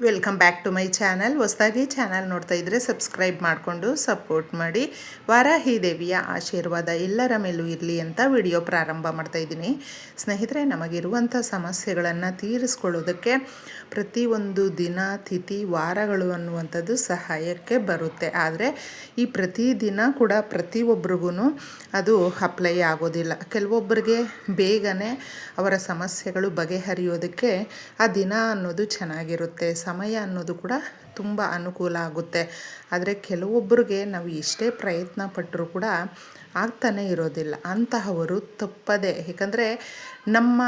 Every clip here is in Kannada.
Welcome back to my channel ಹೊಸದಾಗಿ ಚಾನಲ್ ನೋಡ್ತಾ ಇದ್ದರೆ ಸಬ್ಸ್ಕ್ರೈಬ್ ಮಾಡಿಕೊಂಡು ಸಪೋರ್ಟ್ ಮಾಡಿ. ವಾರಾಹಿ ದೇವಿಯ ಆಶೀರ್ವಾದ ಎಲ್ಲರ ಮೇಲೂ ಇರಲಿ ಅಂತ ವಿಡಿಯೋ ಪ್ರಾರಂಭ ಮಾಡ್ತಾ ಇದ್ದೀನಿ. ಸ್ನೇಹಿತರೆ, ನಮಗಿರುವಂಥ ಸಮಸ್ಯೆಗಳನ್ನು ತೀರಿಸ್ಕೊಳ್ಳೋದಕ್ಕೆ ಪ್ರತಿಯೊಂದು ದಿನ, ತಿಥಿ, ವಾರಗಳು ಅನ್ನುವಂಥದ್ದು ಸಹಾಯಕ್ಕೆ ಬರುತ್ತೆ. ಆದರೆ, ಈ ಪ್ರತಿದಿನ ಕೂಡ ಪ್ರತಿಯೊಬ್ಬರಿಗೂ ಅದು ಅಪ್ಲೈ ಆಗೋದಿಲ್ಲ. ಕೆಲವೊಬ್ಬರಿಗೆ ಬೇಗನೆ ಅವರ ಸಮಸ್ಯೆಗಳು ಬಗೆಹರಿಯೋದಕ್ಕೆ ಆ ದಿನ ಅನ್ನೋದು ಚೆನ್ನಾಗಿರುತ್ತೆ. ಸಮಯ ಅನ್ನೋದು ಕೂಡ ತುಂಬ ಅನುಕೂಲ ಆಗುತ್ತೆ. ಆದರೆ ಕೆಲವೊಬ್ಬರಿಗೆ ನಾವು ಎಷ್ಟೇ ಪ್ರಯತ್ನ ಪಟ್ಟರೂ ಕೂಡ ಆಗ್ತಾನೆ ಇರೋದಿಲ್ಲ. ಅಂತಹವರು ತಪ್ಪದೆ, ಏಕೆಂದರೆ ನಮ್ಮ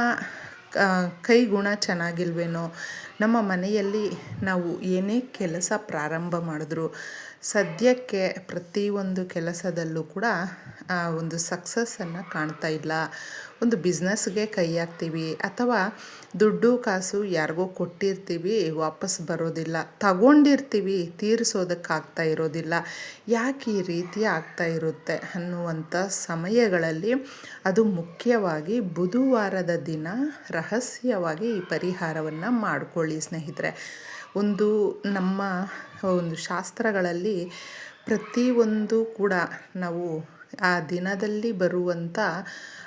ಕೈ ಗುಣ ಚೆನ್ನಾಗಿಲ್ವೇನೋ, ನಮ್ಮ ಮನೆಯಲ್ಲಿ ನಾವು ಏನೇ ಕೆಲಸ ಪ್ರಾರಂಭ ಮಾಡಿದ್ರು ಸದ್ಯಕ್ಕೆ ಪ್ರತಿಯೊಂದು ಕೆಲಸದಲ್ಲೂ ಕೂಡ ಒಂದು ಸಕ್ಸಸ್ಸನ್ನು ಕಾಣ್ತಾ ಇಲ್ಲ. ಒಂದು ಬಿಸ್ನೆಸ್ಗೆ ಕೈ ಹಾಕ್ತೀವಿ, ಅಥವಾ ದುಡ್ಡು ಕಾಸು ಯಾರಿಗೋ ಕೊಟ್ಟಿರ್ತೀವಿ, ವಾಪಸ್ ಬರೋದಿಲ್ಲ, ತಗೊಂಡಿರ್ತೀವಿ, ತೀರಿಸೋದಕ್ಕಾಗ್ತಾ ಇರೋದಿಲ್ಲ. ಯಾಕೆ ಈ ರೀತಿ ಆಗ್ತಾ ಇರುತ್ತೆ ಅನ್ನುವಂಥ ಸಮಯಗಳಲ್ಲಿ ಅದು ಮುಖ್ಯವಾಗಿ ಬುಧವಾರದ ದಿನ ರಹಸ್ಯವಾಗಿ ಈ ಪರಿಹಾರವನ್ನು ಮಾಡಿಕೊಳ್ಳಿ ಸ್ನೇಹಿತರೆ. ಒಂದು ನಮ್ಮ ಒಂದು ಶಾಸ್ತ್ರಗಳಲ್ಲಿ ಪ್ರತಿಯೊಂದು ಕೂಡ ನಾವು ಆ ದಿನದಲ್ಲಿ ಬರುವಂಥ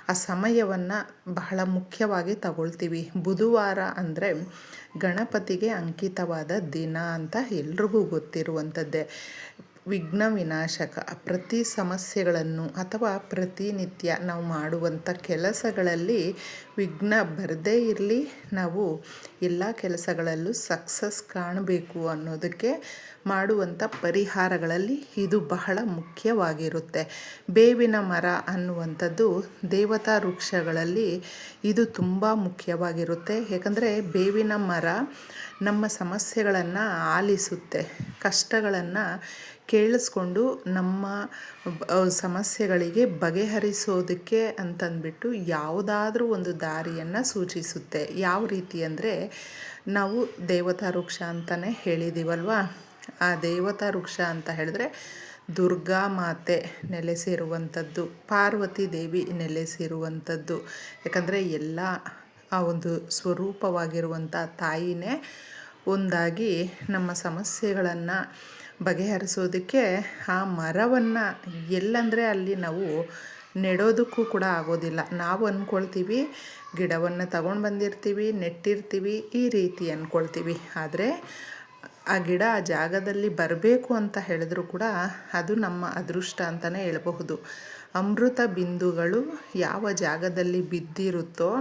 ಆ ಸಮಯವನ್ನು ಬಹಳ ಮುಖ್ಯವಾಗಿ ತಗೊಳ್ತೀವಿ. ಬುಧವಾರ ಅಂದರೆ ಗಣಪತಿಗೆ ಅಂಕಿತವಾದ ದಿನ ಅಂತ ಎಲ್ರಿಗೂ ಗೊತ್ತಿರುವಂಥದ್ದೇ. ವಿಘ್ನ ವಿನಾಶಕ ಪ್ರತಿ ಸಮಸ್ಯೆಗಳನ್ನು ಅಥವಾ ಪ್ರತಿನಿತ್ಯ ನಾವು ಮಾಡುವಂಥ ಕೆಲಸಗಳಲ್ಲಿ ವಿಘ್ನ ಬರದೇ ಇರಲಿ, ನಾವು ಎಲ್ಲ ಕೆಲಸಗಳಲ್ಲೂ ಸಕ್ಸಸ್ ಕಾಣಬೇಕು ಅನ್ನೋದಕ್ಕೆ ಮಾಡುವಂಥ ಪರಿಹಾರಗಳಲ್ಲಿ ಇದು ಬಹಳ ಮುಖ್ಯವಾಗಿರುತ್ತೆ. ಬೇವಿನ ಮರ ಅನ್ನುವಂಥದ್ದು ದೇವತಾ ವೃಕ್ಷಗಳಲ್ಲಿ ಇದು ತುಂಬ ಮುಖ್ಯವಾಗಿರುತ್ತೆ. ಏಕೆಂದರೆ ಬೇವಿನ ಮರ ನಮ್ಮ ಸಮಸ್ಯೆಗಳನ್ನು ಆಲಿಸುತ್ತೆ, ಕಷ್ಟಗಳನ್ನು ಕೇಳಿಸ್ಕೊಂಡು ನಮ್ಮ ಸಮಸ್ಯೆಗಳಿಗೆ ಬಗೆಹರಿಸೋದಕ್ಕೆ ಅಂತಂದ್ಬಿಟ್ಟು ಯಾವುದಾದ್ರೂ ಒಂದು ದಾರಿಯನ್ನು ಸೂಚಿಸುತ್ತೆ. ಯಾವ ರೀತಿ ಅಂದರೆ ನಾವು ದೇವತಾ ವೃಕ್ಷ ಅಂತಲೇ ಹೇಳಿದ್ದೀವಲ್ವ ಆ ದೇವತಾ ವೃಕ್ಷ ಅಂತ ಹೇಳಿದ್ರೆ ದುರ್ಗಾ ಮಾತೆ ನೆಲೆಸಿರುವಂಥದ್ದು ಪಾರ್ವತಿ ದೇವಿ ನೆಲೆಸಿರುವಂಥದ್ದು ಯಾಕಂದರೆ ಎಲ್ಲ ಆ ಒಂದು ಸ್ವರೂಪವಾಗಿರುವಂಥ ತಾಯಿನೇ ಒಂದಾಗಿ ನಮ್ಮ ಸಮಸ್ಯೆಗಳನ್ನು ಬಗೆಹರಿಸೋದಕ್ಕೆ ಆ ಮರವನ್ನು ಎಲ್ಲಂದರೆ ಅಲ್ಲಿ ನಾವು ನೆಡೋದಕ್ಕೂ ಕೂಡ ಆಗೋದಿಲ್ಲ. ನಾವು ಅಂದ್ಕೊಳ್ತೀವಿ ಗಿಡವನ್ನು ತಗೊಂಡು ಬಂದಿರ್ತೀವಿ, ನೆಟ್ಟಿರ್ತೀವಿ, ಈ ರೀತಿ ಅಂದ್ಕೊಳ್ತೀವಿ ಆದರೆ ಆ ಗಿಡ ಆ ಜಾಗದಲ್ಲಿ ಬರಬೇಕು ಅಂತ ಹೇಳಿದ್ರು ಕೂಡ ಅದು ನಮ್ಮ ಅದೃಷ್ಟ ಅಂತಲೇ ಹೇಳಬಹುದು. ಅಮೃತ ಬಿಂದುಗಳು ಯಾವ ಜಾಗದಲ್ಲಿ ಬಿದ್ದಿರುತ್ತೋ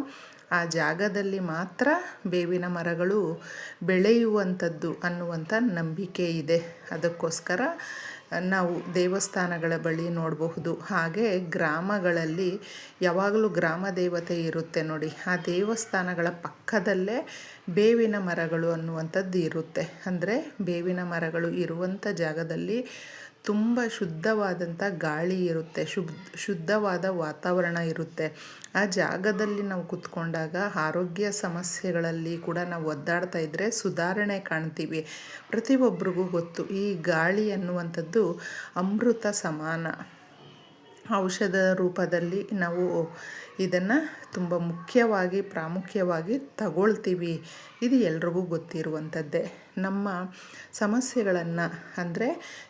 ಆ ಜಾಗದಲ್ಲಿ ಮಾತ್ರ ಬೇವಿನ ಮರಗಳು ಬೆಳೆಯುವಂಥದ್ದು ಅನ್ನುವಂಥ ನಂಬಿಕೆ ಇದೆ. ಅದಕ್ಕೋಸ್ಕರ ನಾವು ದೇವಸ್ಥಾನಗಳ ಬಳಿ ನೋಡಬಹುದು. ಹಾಗೆ ಗ್ರಾಮಗಳಲ್ಲಿ ಯಾವಾಗಲೂ ಗ್ರಾಮ ದೇವತೆ ಇರುತ್ತೆ ನೋಡಿ. ಆ ದೇವಸ್ಥಾನಗಳ ಪಕ್ಕದಲ್ಲೇ ಬೇವಿನ ಮರಗಳು ಅನ್ನುವಂಥದ್ದು ಇರುತ್ತೆ. ಅಂದರೆ ಬೇವಿನ ಮರಗಳು ಇರುವಂಥ ಜಾಗದಲ್ಲಿ ತುಂಬ ಶುದ್ಧವಾದಂಥ ಗಾಳಿ ಇರುತ್ತೆ, ಶುಬ್, ಶುದ್ಧವಾದ ವಾತಾವರಣ ಇರುತ್ತೆ. ಆ ಜಾಗದಲ್ಲಿ ನಾವು ಕೂತ್ಕೊಂಡಾಗ ಆರೋಗ್ಯ ಸಮಸ್ಯೆಗಳಲ್ಲಿ ಕೂಡ ನಾವು ಒದ್ದಾಡ್ತಾ ಇದ್ದರೆ ಸುಧಾರಣೆ ಕಾಣ್ತೀವಿ. ಪ್ರತಿಯೊಬ್ಬರಿಗೂ ಗೊತ್ತು ಈ ಗಾಳಿ ಅನ್ನುವಂಥದ್ದು ಅಮೃತ ಸಮಾನ. ಔಷಧ ರೂಪದಲ್ಲಿ ನಾವು ಇದನ್ನು ತುಂಬ ಮುಖ್ಯವಾಗಿ, ಪ್ರಾಮುಖ್ಯವಾಗಿ ತಗೊಳ್ತೀವಿ. ಇದು ಎಲ್ರಿಗೂ ಗೊತ್ತಿರುವಂಥದ್ದೇ. ನಮ್ಮ ಸಮಸ್ಯೆಗಳನ್ನು, ಅಂದರೆ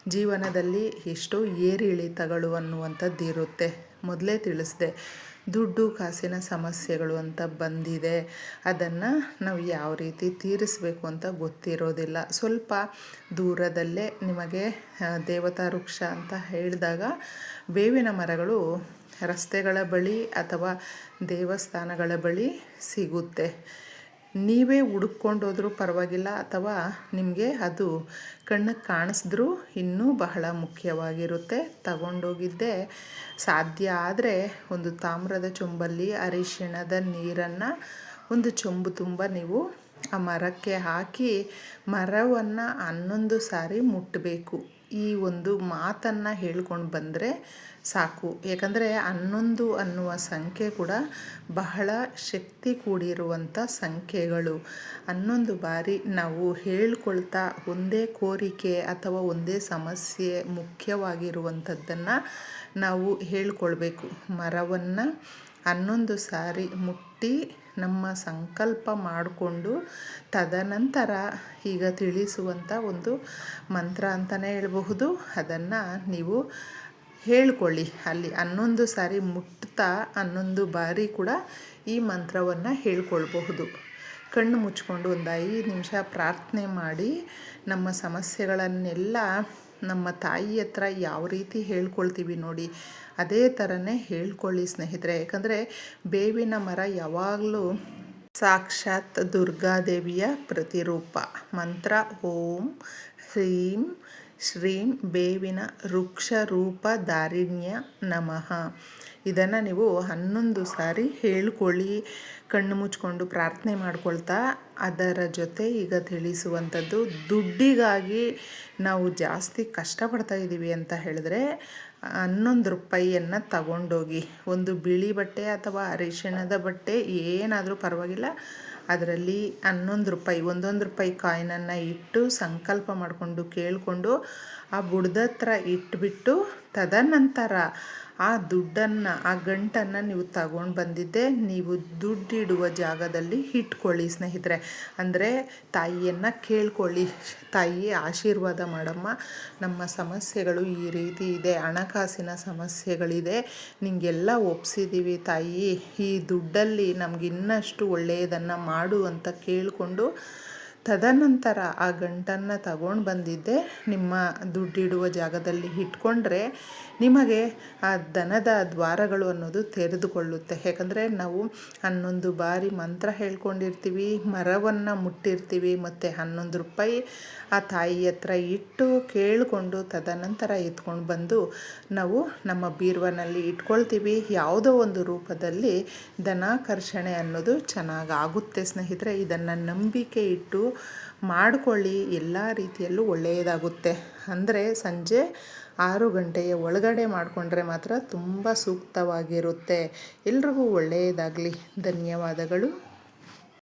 ಜೀವನದಲ್ಲಿ ಎಷ್ಟು ಏರಿಳಿತಗಳು ಅನ್ನುವಂಥದ್ದು ಇರುತ್ತೆ ಮೊದಲೇ ತಿಳಿಸ್ದೆ. ದುಡ್ಡು ಕಾಸಿನ ಸಮಸ್ಯೆಗಳು ಅಂತ ಬಂದಿದೆ. ಅದನ್ನು ನಾವು ಯಾವ ರೀತಿ ತೀರಿಸಬೇಕು ಅಂತ ಗೊತ್ತಿರೋದಿಲ್ಲ. ಸ್ವಲ್ಪ ದೂರದಲ್ಲೇ ನಿಮಗೆ ದೇವತಾ ವೃಕ್ಷ ಅಂತ ಹೇಳಿದಾಗ ಬೇವಿನ ಮರಗಳು ರಸ್ತೆಗಳ ಬಳಿ ಅಥವಾ ದೇವಸ್ಥಾನಗಳ ಬಳಿ ಸಿಗುತ್ತೆ. ನೀವೇ ಹುಡುಕೊಂಡೋದ್ರೂ ಪರವಾಗಿಲ್ಲ ಅಥವಾ ನಿಮಗೆ ಅದು ಕಣ್ಣಿಗೆ ಕಾಣಿಸಿದ್ರೂ ಇನ್ನೂ ಬಹಳ ಮುಖ್ಯವಾಗಿರುತ್ತೆ. ತಗೊಂಡೋಗಿದ್ದೆ ಸಾಧ್ಯ ಆದರೆ ಒಂದು ತಾಮ್ರದ ಚೊಂಬಲ್ಲಿ ಅರಿಶಿಣದ ನೀರನ್ನು ಒಂದು ಚೊಂಬು ತುಂಬ ನೀವು ಆ ಮರಕ್ಕೆ ಹಾಕಿ ಮರವನ್ನು ಹನ್ನೊಂದು ಸಾರಿ ಮುಟ್ಟಬೇಕು ಈ ಒಂದು ಮಾತನ್ನು ಹೇಳ್ಕೊಂಡು ಬಂದರೆ ಸಾಕು. ಏಕೆಂದರೆ ಹನ್ನೊಂದು ಅನ್ನುವ ಸಂಖ್ಯೆ ಕೂಡ ಬಹಳ ಶಕ್ತಿ ಕೂಡಿರುವಂಥ ಸಂಖ್ಯೆಗಳು. ಹನ್ನೊಂದು ಬಾರಿ ನಾವು ಹೇಳ್ಕೊಳ್ತಾ ಒಂದೇ ಕೋರಿಕೆ ಅಥವಾ ಒಂದೇ ಸಮಸ್ಯೆ ಮುಖ್ಯವಾಗಿರುವಂಥದ್ದನ್ನು ನಾವು ಹೇಳ್ಕೊಳ್ಬೇಕು. ಮರವನ್ನು ಹನ್ನೊಂದು ಸಾರಿ ಮುಟ್ಟಿ ನಮ್ಮ ಸಂಕಲ್ಪ ಮಾಡಿಕೊಂಡು ತದನಂತರ ಈಗ ತಿಳಿಸುವಂಥ ಒಂದು ಮಂತ್ರ ಅಂತಲೇ ಹೇಳಬಹುದು. ಅದನ್ನು ನೀವು ಹೇಳ್ಕೊಳ್ಳಿ. ಅಲ್ಲಿ ಹನ್ನೊಂದು ಸಾರಿ ಮುಟ್ತಾ ಹನ್ನೊಂದು ಬಾರಿ ಕೂಡ ಈ ಮಂತ್ರವನ್ನು ಹೇಳ್ಕೊಳ್ಬಹುದು. ಕಣ್ಣು ಮುಚ್ಕೊಂಡು ಒಂದು ಐದು ನಿಮಿಷ ಪ್ರಾರ್ಥನೆ ಮಾಡಿ ನಮ್ಮ ಸಮಸ್ಯೆಗಳನ್ನೆಲ್ಲ ನಮ್ಮ ತಾಯಿ ಹತ್ರ ಯಾವ ರೀತಿ ಹೇಳ್ಕೊಳ್ತೀವಿ ನೋಡಿ, ಅದೇ ಥರನೇ ಹೇಳ್ಕೊಳ್ಳಿ ಸ್ನೇಹಿತರೆ. ಯಾಕಂದರೆ ಬೇವಿನ ಮರ ಯಾವಾಗಲೂ ಸಾಕ್ಷಾತ್ ದುರ್ಗಾದೇವಿಯ ಪ್ರತಿರೂಪ. ಮಂತ್ರ ಓಂ ಹ್ರೀಂ ಶ್ರೀಂ ಬೇವಿನ ವೃಕ್ಷ ರೂಪ ದಾರಿಣ್ಯ ನಮಃ. ಇದನ್ನು ನೀವು ಹನ್ನೊಂದು ಸಾರಿ ಹೇಳ್ಕೊಳ್ಳಿ, ಕಣ್ಣು ಮುಚ್ಕೊಂಡು ಪ್ರಾರ್ಥನೆ ಮಾಡ್ಕೊಳ್ತಾ, ಅದರ ಜೊತೆ ಈಗ ತಿಳಿಸುವಂಥದ್ದು, ದುಡ್ಡಿಗಾಗಿ ನಾವು ಜಾಸ್ತಿ ಕಷ್ಟಪಡ್ತಾ ಇದ್ದೀವಿ ಅಂತ ಹೇಳಿದ್ರೆ, ಹನ್ನೊಂದು ರೂಪಾಯಿಯನ್ನು ತಗೊಂಡೋಗಿ, ಒಂದು ಬಿಳಿ ಬಟ್ಟೆ ಅಥವಾ ಅರಿಶಿಣದ ಬಟ್ಟೆ ಏನಾದರೂ ಪರವಾಗಿಲ್ಲ, ಅದರಲ್ಲಿ ಹನ್ನೊಂದು ರೂಪಾಯಿ, ಒಂದೊಂದು ರೂಪಾಯಿ ಕಾಯಿನನ್ನು ಇಟ್ಟು ಸಂಕಲ್ಪ ಮಾಡಿಕೊಂಡು ಕೇಳಿಕೊಂಡು ಆ ಬುಡದತ್ರ ಇಟ್ಬಿಟ್ಟು ತದನಂತರ ಆ ದುಡ್ಡನ್ನು, ಆ ಗಂಟನ್ನು ನೀವು ತಗೊಂಡು ಬಂದಿದ್ದೆ, ನೀವು ದುಡ್ಡಿಡುವ ಜಾಗದಲ್ಲಿ ಇಟ್ಕೊಳ್ಳಿ ಸ್ನೇಹಿತರೆ. ಅಂದರೆ ತಾಯಿಯನ್ನು ಕೇಳ್ಕೊಳ್ಳಿ. ತಾಯಿ ಆಶೀರ್ವಾದ ಮಾಡಮ್ಮ. ನಮ್ಮ ಸಮಸ್ಯೆಗಳು ಈ ರೀತಿ ಇದೆ, ಹಣಕಾಸಿನ ಸಮಸ್ಯೆಗಳಿದೆ. ನಿಮಗೆಲ್ಲ ಒಪ್ಸಿದ್ದೀವಿ ತಾಯಿ. ಈ ದುಡ್ಡಲ್ಲಿ ನಮ್ಗೆ ಇನ್ನಷ್ಟು ಒಳ್ಳೆಯದನ್ನು ಮಾಡು ಅಂತ ಕೇಳಿಕೊಂಡು ತದನಂತರ ಆ ಗಂಟನ್ನು ತಗೊಂಡು ಬಂದಿದ್ದೆ. ನಿಮ್ಮ ದುಡ್ಡಿಡುವ ಜಾಗದಲ್ಲಿ ಇಟ್ಕೊಂಡ್ರೆ ನಿಮಗೆ ಆ ದನದ ದ್ವಾರಗಳು ಅನ್ನೋದು ತೆರೆದುಕೊಳ್ಳುತ್ತೆ. ಯಾಕಂದರೆ ನಾವು ಹನ್ನೊಂದು ಬಾರಿ ಮಂತ್ರ ಹೇಳ್ಕೊಂಡಿರ್ತೀವಿ, ಮರವನ್ನು ಮುಟ್ಟಿರ್ತೀವಿ, ಮತ್ತು ಹನ್ನೊಂದು ರೂಪಾಯಿ ಆ ತಾಯಿ ಹತ್ರ ಇಟ್ಟು ಕೇಳಿಕೊಂಡು ತದನಂತರ ಎತ್ಕೊಂಡು ಬಂದು ನಾವು ನಮ್ಮ ಬೀರ್ವನಲ್ಲಿ ಇಟ್ಕೊಳ್ತೀವಿ. ಯಾವುದೋ ಒಂದು ರೂಪದಲ್ಲಿ ದನಾಕರ್ಷಣೆ ಅನ್ನೋದು ಚೆನ್ನಾಗಿ ಆಗುತ್ತೆ ಸ್ನೇಹಿತರೆ. ಇದನ್ನು ನಂಬಿಕೆ ಇಟ್ಟು ಮಾಡಿಕೊಳ್ಳಿ, ಎಲ್ಲ ರೀತಿಯಲ್ಲೂ ಒಳ್ಳೆಯದಾಗುತ್ತೆ. ಅಂದರೆ ಸಂಜೆ ಆರು ಗಂಟೆಯ ಒಳಗಡೆ ಮಾಡಿಕೊಂಡ್ರೆ ಮಾತ್ರ ತುಂಬ ಸೂಕ್ತವಾಗಿರುತ್ತೆ. ಎಲ್ರಿಗೂ ಒಳ್ಳೆಯದಾಗಲಿ. ಧನ್ಯವಾದಗಳು.